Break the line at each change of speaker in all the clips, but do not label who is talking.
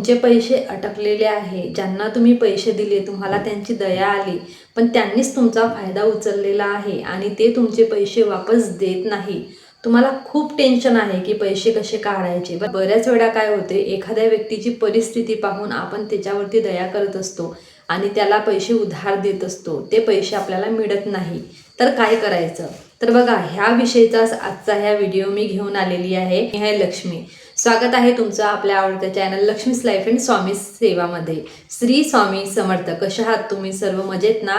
तुमचे पैसे अटकलेले आहे ज्यांना तुम्ही पैसे दिले तुम्हाला त्यांची दया आली पण त्यांनीच तुमचा फायदा उचललेला आहे आणि ते तुमचे पैसे वापस देत नाही. तुम्हाला खूप टेन्शन आहे की पैसे कसे काढायचे. बऱ्याच वेळा काय होते एखाद्या व्यक्तीची परिस्थिती पाहून आपण त्याच्यावरती दया करत असतो आणि त्याला पैसे उधार देत असतो. ते पैसे आपल्याला मिळत नाही. तर काय करायचं? तर बघा ह्या विषयीचा आजचा ह्या व्हिडिओ मी घेऊन आलेली आहे. ह्या लक्ष्मी. स्वागत आहे तुमचं आपल्या आवडत्या चॅनल लक्ष्मीस लाईफ अँड स्वामी सेवामध्ये. श्री स्वामी समर्थ कशा आहात तुम्ही? सर्व मजेत ना?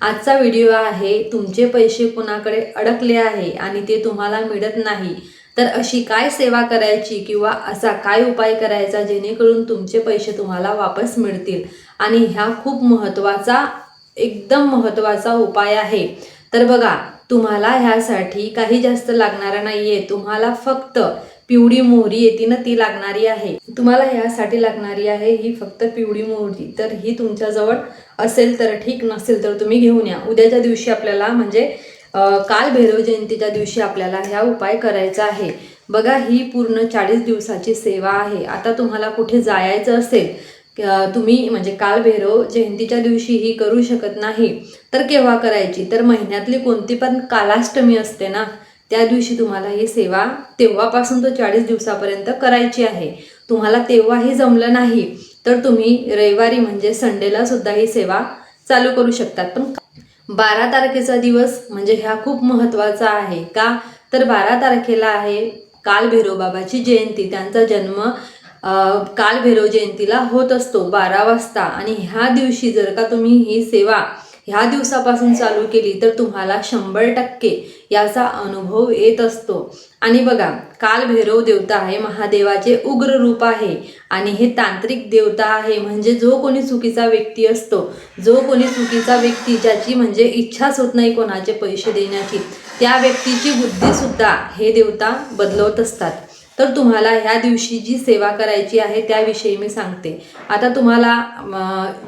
आजचा व्हिडिओ आहे तुमचे पैसे कुणाकडे अडकले आहे आणि ते तुम्हाला मिळत नाही तर अशी काय सेवा करायची किंवा असा काय उपाय करायचा जेणेकरून तुमचे पैसे तुम्हाला वापस मिळतील? आणि ह्या खूप महत्त्वाचा एकदम महत्त्वाचा उपाय आहे. तर बघा तुम्हाला ह्यासाठी काही जास्त लागणार आहे तुम्हाला फक्त पिवळी मोहरी येते ना ती लागणारी आहे. तुम्हाला ह्यासाठी लागणारी आहे ही फक्त पिवळी मोहरी. तर ही तुमच्याजवळ असेल तर ठीक नसेल तर तुम्ही घेऊन या. उद्याच्या दिवशी आपल्याला म्हणजे काल भैरव जयंतीच्या दिवशी आपल्याला ह्या उपाय करायचा आहे. बघा ही पूर्ण चाळीस दिवसाची सेवा आहे. आता तुम्हाला कुठे जायचं असेल तुम्ही म्हणजे काल भैरव जयंतीच्या दिवशी ही करू शकत नाही. तर केव्हा करायची? तर महिन्यातली कोणती पण कालाष्टमी असते ना त्या दिवशी तुम्हाला ही सेवा तेव्हापासून तो चाळीस दिवसापर्यंत करायची आहे. तुम्हाला तेव्हाही जमलं नाही तर तुम्ही रविवारी म्हणजे संडेला सुद्धा ही सेवा चालू करू शकतात. पण बारा तारखेचा दिवस म्हणजे ह्या खूप महत्त्वाचा आहे का? तर बारा तारखेला आहे काल भैरवबाबाची जयंती. त्यांचा जन्म काल भैरव जयंतीला होत असतो बारा वाजता. आणि ह्या दिवशी जर का तुम्ही ही सेवा ह्या दिवसापासून चालू केली तर तुम्हाला शंभर टक्के याचा अनुभव येत असतो. आणि बघा काल भैरव देवता आहे महादेवाचे उग्र रूप आहे आणि हे तांत्रिक देवता आहे. म्हणजे जो कोणी चुकीचा व्यक्ती असतो जो कोणी चुकीचा व्यक्ती ज्याची म्हणजे इच्छाच होत नाही कोणाचे पैसे देण्याची त्या व्यक्तीची बुद्धीसुद्धा हे देवता बदलवत असतात. तर तुम्हाला ह्या दिवशी जी सेवा करायची आहे त्याविषयी मी सांगते. आता तुम्हाला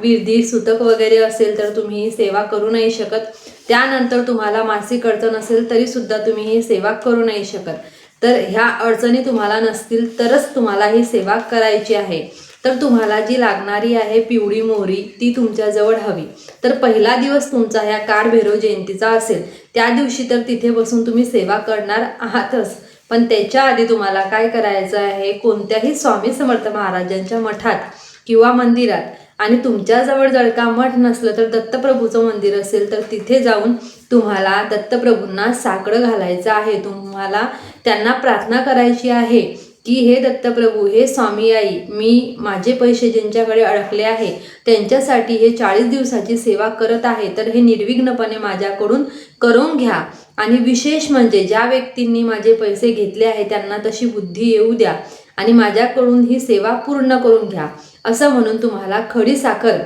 विधी सुतक वगैरे असेल तर तुम्ही ही सेवा करू नाही शकत. त्यानंतर तुम्हाला मासिक अडचण असेल तरी सुद्धा तुम्ही ही सेवा करू नाही शकत. तर ह्या अडचणी तुम्हाला नसतील तरच तुम्हाला ही सेवा करायची आहे. तर तुम्हाला जी लागणारी आहे पिवळी मोहरी ती तुमच्याजवळ हवी. तर पहिला दिवस तुमचा ह्या काळभैरव जयंतीचा असेल. त्या दिवशी तर तिथे बसून तुम्ही सेवा करणार आहातच. पण त्याच्या आधी तुम्हाला काय करायचं आहे? कोणत्याही स्वामी समर्थ महाराजांच्या मठात किंवा मंदिरात आणि तुमच्याजवळ जर का मठ नसलं तर दत्तप्रभूचं मंदिर असेल तर तिथे जाऊन तुम्हाला दत्तप्रभूंना साकडं घालायचं आहे. तुम्हाला त्यांना प्रार्थना करायची आहे की हे दत्तप्रभू हे स्वामी आई मी माझे पैसे ज्यांच्याकडे अडकले आहे त्यांच्यासाठी हे चाळीस दिवसाची सेवा करत आहे तर हे निर्विघ्नपणे माझ्याकडून करून घ्या. आणि विशेष म्हणजे ज्या व्यक्तींनी माझे पैसे घेतले आहे त्यांना तशी बुद्धी येऊ द्या आणि माझ्याकडून ही सेवा पूर्ण करून घ्या. असं म्हणून तुम्हाला खडी साखर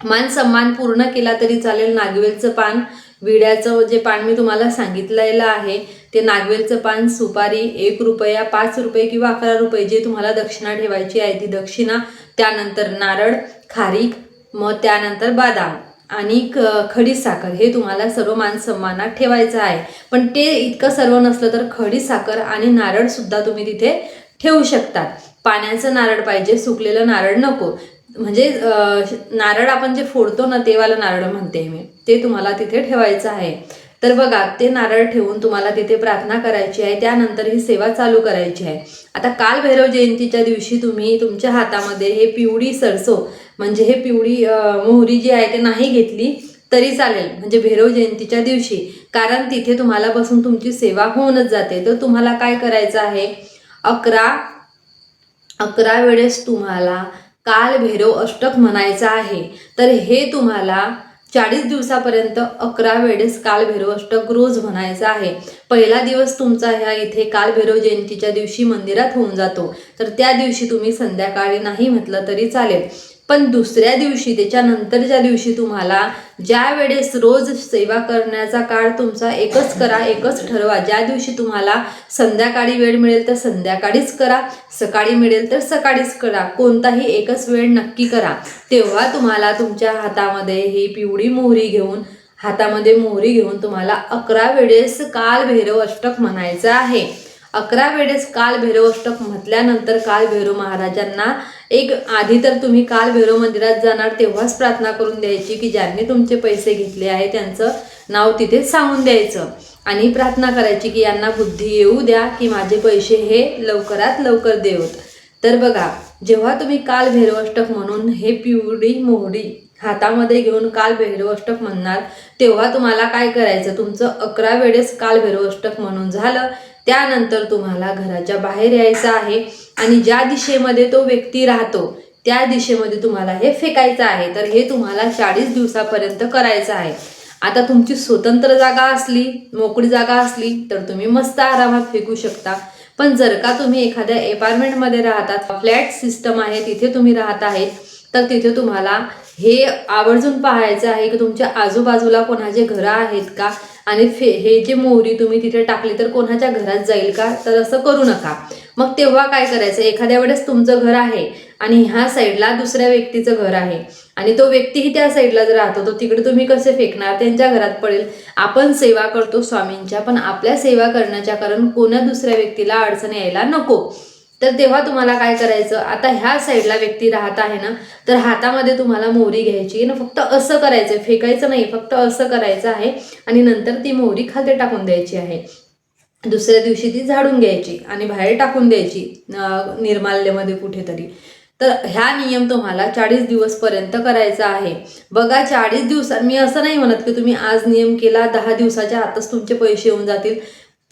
मान सन्मान पूर्ण केला तरी चालेल. नागवेलचं पान विड्याचं जे पान मी तुम्हाला सांगितलेलं आहे ते नागवेलचं पान सुपारी एक रुपया पाच रुपये किंवा अकरा रुपये जे तुम्हाला दक्षिणा ठेवायची आहे ती दक्षिणा त्यानंतर नारळ खारीक मग त्यानंतर बादाम. आणि क खडी साखर. हे तुम्हाला सर्व मानसन्मानात ठेवायचं आहे. पण ते इतकं सर्व नसलं तर खडी साखर आणि नारळसुद्धा तुम्ही तिथे ठेवू शकतात. पाण्याचं नारळ पाहिजे सुकलेलं नारळ नको. म्हणजे नारळ आपण जे फोडतो ना तेवालं नारळ म्हणते मी. ते तुम्हाला तिथे ठेवायचं आहे. तर बघा ते नारळ ठेवून तुम्हाला तिथे प्रार्थना करायची आहे त्यानंतर ही सेवा चालू करायची आहे. आता काल भैरव जयंतीच्या दिवशी तुम्ही तुमच्या हातामध्ये हे पिवळी सरसो म्हणजे हे पिवळी मोहरी जी आहे ते नाही घेतली तरी चालेल म्हणजे भैरव जयंतीच्या दिवशी. कारण तिथे तुम्हाला बसून तुमची सेवा होऊनच जाते. तर तुम्हाला काय करायचं आहे? अकरा अकरा वेळेस तुम्हाला काल भैरव अष्टक म्हणायचं आहे. तर हे तुम्हाला चाळीस दिवसापर्यंत अकरा वेळेस कालभैरव अष्टक रोज म्हणायचा आहे. पहिला दिवस तुमचा ह्या इथे कालभैरव जयंतीच्या दिवशी मंदिरात होऊन जातो. तर त्या दिवशी तुम्ही संध्याकाळी नाही म्हटलं तरी चालेल. पण दुसऱ्या दिवशी त्याच्यानंतरच्या दिवशी तुम्हाला ज्या वेळेस रोज सेवा करण्याचा काळ तुमचा एकच करा एकच ठरवा. ज्या दिवशी तुम्हाला संध्याकाळी वेळ मिळेल तर संध्याकाळीच करा सकाळी मिळेल तर सकाळीच करा. कोणताही एकच वेळ नक्की करा. तेव्हा तुम्हाला तुमच्या हातामध्ये ही पिवळी मोहरी घेऊन हातामध्ये मोहरी घेऊन तुम्हाला अकरा वेळेस काल भैरव अष्टक म्हणायचं आहे. अकरा वेळेस काल भैरव अष्टक म्हटल्यानंतर काल भैरव महाराजांना एक आधी तर तुम्ही काल भैरव मंदिरात जाणार तेव्हाच प्रार्थना करून द्यायची की ज्यांनी तुमचे पैसे घेतले आहे त्यांचं नाव तिथे सांगून द्यायचं. आणि प्रार्थना करायची की यांना बुद्धी येऊ द्या की माझे पैसे हे लवकरात लवकर देवत. तर बघा जेव्हा तुम्ही काल भैरवाष्टक म्हणून हे पिवडी मोहडी हातामध्ये घेऊन काल भैरवाष्टक म्हणणार तेव्हा तुम्हाला काय करायचं? तुमचं अकरा वेळेस काल भैरवाष्टक म्हणून झालं. त्यानंतर तुम्हाला घराच्या बाहेर यायचं आहे आणि ज्या दिशेमध्ये तो व्यक्ती राहतो त्या दिशेमध्ये तुम्हाला हे फेकायचं आहे. तर हे तुम्हाला चाळीस दिवसापर्यंत करायचं आहे. आता तुमची स्वतंत्र जागा असली मोकळी जागा असली तर तुम्ही मस्त आरामात फेकू शकता. पण जर का तुम्ही एखाद्या अपार्टमेंटमध्ये राहतात फ्लॅट सिस्टम आहे तिथे तुम्ही राहत आहेत तर तिथे तुम्हाला हे आवर्जून पाहायचं आहे की तुमच्या आजूबाजूला कोणाचे घरं आहेत का? आणि फे हे जे मोहरी तुम्ही तिथे टाकली तर कोणाच्या घरात जाईल का? तर असं करू नका. मग तेव्हा काय करायचं? एखाद्या वेळेस तुमचं घर आहे आणि ह्या साईडला दुसऱ्या व्यक्तीचं घर आहे आणि तो व्यक्तीही त्या साईडला जर राहतो तो तिकडे तुम्ही कसे फेकणार? त्यांच्या घरात पडेल. आपण सेवा करतो स्वामींच्या पण आपल्या सेवा करण्याच्या कारण कोण्या दुसऱ्या व्यक्तीला अडचण यायला नको. तर तेव्हा तुम्हाला काय करायचं? आता ह्या साईडला व्यक्ती राहत आहे ना तर हातामध्ये तुम्हाला मोहरी घ्यायची ना फक्त असं करायचं फेकायचं नाही फक्त असं करायचं आहे. आणि नंतर ती मोहरी खाली टाकून द्यायची आहे. दुसऱ्या दिवशी ती झाडून घ्यायची आणि बाहेर टाकून द्यायची निर्माल्यमध्ये कुठेतरी. तर ह्या नियम तुम्हाला चाळीस दिवसपर्यंत करायचा आहे. बघा चाळीस दिवसात मी असं नाही म्हणत की तुम्ही आज नियम केला दहा दिवसाच्या आतच तुमचे पैसे येऊन जातील.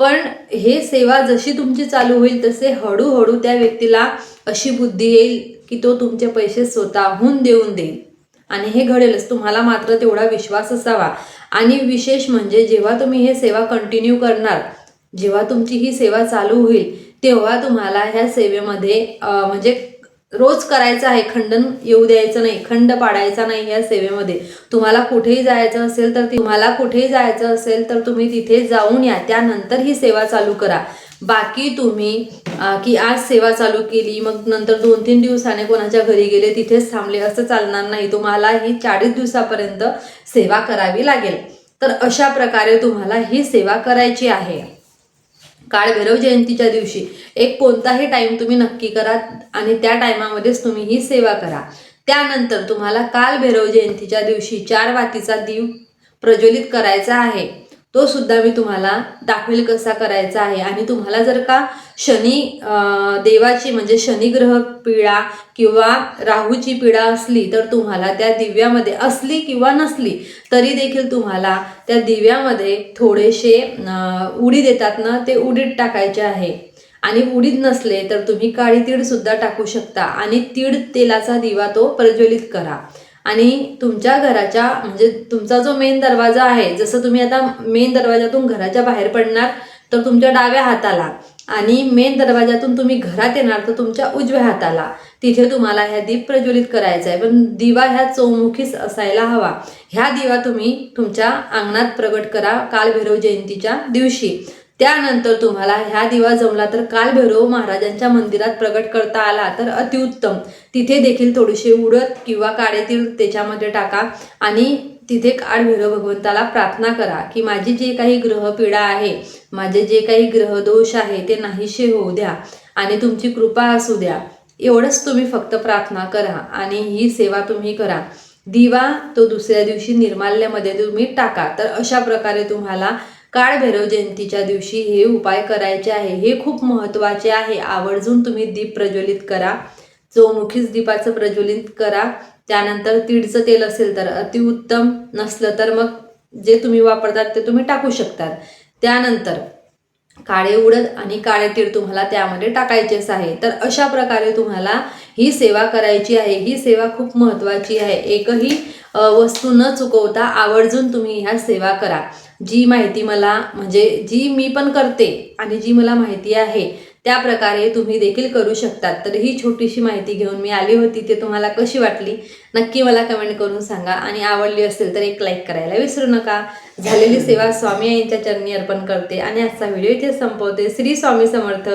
पण हे सेवा जशी तुमची चालू होईल तसे हळूहळू त्या व्यक्तीला अशी बुद्धी येईल की तो तुमचे पैसे स्वतःहून देऊन देईल. आणि हे घडेलच तुम्हाला मात्र तेवढा विश्वास असावा. आणि विशेष म्हणजे जेव्हा तुम्ही हे सेवा कंटिन्यू करणार जेव्हा तुमची ही सेवा चालू होईल तेव्हा तुम्हाला ह्या सेवेमध्ये म्हणजे रोज करायचं आहे खंडन येऊ द्यायचं नाही खंड पाडायचा नाही या सेवेमध्ये. तुम्हाला कुठेही जायचं असेल तर तुम्हाला कुठेही जायचं असेल तर तुम्ही तिथे जाऊन या त्यानंतर ही सेवा चालू करा. बाकी तुम्ही की आज सेवा चालू केली मग नंतर दोन तीन दिवसाने कोणाच्या घरी गेले तिथेच थांबले असं चालणार नाही. तुम्हाला ही चाळीस दिवसापर्यंत सेवा करावी लागेल. तर अशा प्रकारे तुम्हाला ही सेवा करायची आहे. काळभैरव जयंतीच्या दिवशी. एक कोणताही टाईम तुम्ही नक्की करा आणि त्या टायमामध्येच तुम्ही ही सेवा करा. त्यानंतर तुम्हाला कालभैरव जयंतीच्या दिवशी चार वातीचा दीप प्रज्वलित करायचा आहे. तो सुद्धा मी तुम्हाला दाखवेल कसा करायचा आहे. आणि तुम्हाला जर का शनी देवाची म्हणजे शनिग्रह पीडा किंवा राहूची पीडा असली तर तुम्हाला त्या दिव्यामध्ये असली किंवा नसली तरी देखील तुम्हाला त्या दिव्यामध्ये थोडेसे उडीद येतात ना ते उडीद टाकायचे आहे. आणि उडीद नसले तर तुम्ही काळी तीळ सुद्धा टाकू शकता. आणि तीळ तेलाचा दिवा तो प्रज्वलित करा. आणि तुमच्या घराच्या म्हणजे तुमचा जो मेन दरवाजा आहे जसं तुम्ही आता मेन दरवाजातून घराच्या बाहेर पडणार तर तुमच्या डाव्या हाताला आणि मेन दरवाजातून तुम्ही घरात येणार तर तुमच्या उजव्या हाताला. तिथे तुम्हाला ह्या दीप प्रज्वलित करायचा आहे. पण दिवा ह्या चौमुखीच असायला हवा. ह्या दिवा तुम्ही तुमच्या अंगणात प्रगट करा कालभैरव जयंतीच्या दिवशी. त्यानंतर तुम्हाला ह्या दिवा जमला तर कालभैरव महाराजांच्या मंदिरात प्रगट करता आला तर अतिउत्तम. तिथे देखील थोडीशी उडत किंवा काळेतील त्याच्यामध्ये टाका आणि तिथे काळभैरव भगवंताला प्रार्थना करा की माझी जे काही ग्रहपीडा आहे माझे जे काही ग्रहदोष आहे ते नाहीसे होऊ द्या आणि तुमची कृपा असू द्या. एवढंच तुम्ही फक्त प्रार्थना करा आणि ही सेवा तुम्ही करा. दिवा तो दुसऱ्या दिवशी निर्माल्यामध्ये तुम्ही टाका. तर अशा प्रकारे तुम्हाला काळभैरव जयंतीच्या दिवशी हे उपाय करायचे आहे. हे खूप महत्त्वाचे आहे. आवर्जून तुम्ही दीप प्रज्वलित करा. चौमुखीच दीपाचं प्रज्वलित करा. त्यानंतर तीडचं तेल असेल तर अतिउत्तम नसलं तर मग जे तुम्ही वापरतात ते तुम्ही टाकू शकतात. त्यानंतर काळे उडद आणि काळे तीळ तुम्हाला त्यामध्ये टाकायचेच आहे. तर अशा प्रकारे तुम्हाला ही सेवा करायची आहे. ही सेवा खूप महत्त्वाची आहे. एकही वस्तू न चुकवता आवर्जून तुम्ही ह्या सेवा करा. जी माहिती मला म्हणजे जी मी पण करते आणि जी मला माहिती आहे त्या प्रकारे तुम्ही देखील करू शकतात. तर ही छोटीशी माहिती घेऊन मी आली होती ते तुम्हाला कशी वाटली नक्की मला कमेंट करून सांगा. आणि आवडली असेल तर एक लाईक करायला विसरू नका. झालेली सेवा स्वामी यांच्या चरणी अर्पण करते. आणि आजचा व्हिडिओ इथे संपवते. श्री स्वामी समर्थ.